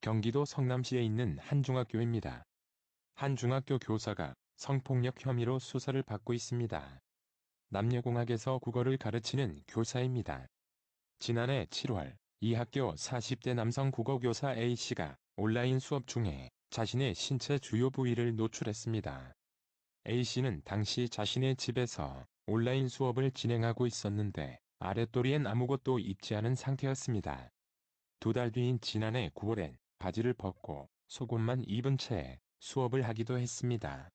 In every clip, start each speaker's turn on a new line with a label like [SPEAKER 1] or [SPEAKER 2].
[SPEAKER 1] 경기도 성남시에 있는 한 중학교입니다. 한 중학교 교사가 성폭력 혐의로 수사를 받고 있습니다. 남녀공학에서 국어를 가르치는 교사입니다. 지난해 7월 이 학교 40대 남성 국어교사 A씨가 온라인 수업 중에 자신의 신체 주요 부위를 노출했습니다. A씨는 당시 자신의 집에서 온라인 수업을 진행하고 있었는데 아랫도리엔 아무것도 입지 않은 상태였습니다. 두 달 뒤인 지난해 9월엔 바지를 벗고 속옷만 입은 채 수업을 하기도 했습니다.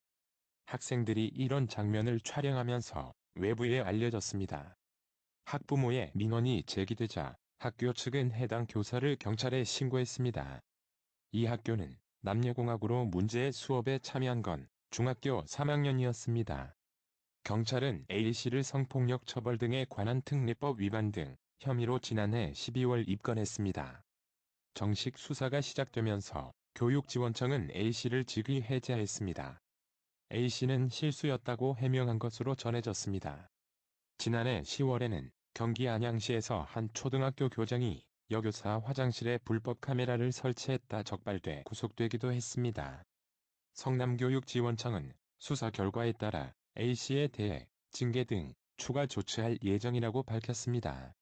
[SPEAKER 1] 학생들이 이런 장면을 촬영하면서 외부에 알려졌습니다. 학부모의 민원이 제기되자 학교 측은 해당 교사를 경찰에 신고했습니다. 이 학교는 남녀공학으로 문제의 수업에 참여한 건 중학교 3학년이었습니다. 경찰은 A씨를 성폭력 처벌 등에 관한 특례법 위반 등 혐의로 지난해 12월 입건했습니다. 정식 수사가 시작되면서 교육지원청은 A씨를 직위 해제했습니다. A씨는 실수였다고 해명한 것으로 전해졌습니다. 지난해 10월에는 경기 안양시에서 한 초등학교 교장이 여교사 화장실에 불법 카메라를 설치했다 적발돼 구속되기도 했습니다. 성남교육지원청은 수사 결과에 따라 A씨에 대해 징계 등 추가 조치할 예정이라고 밝혔습니다.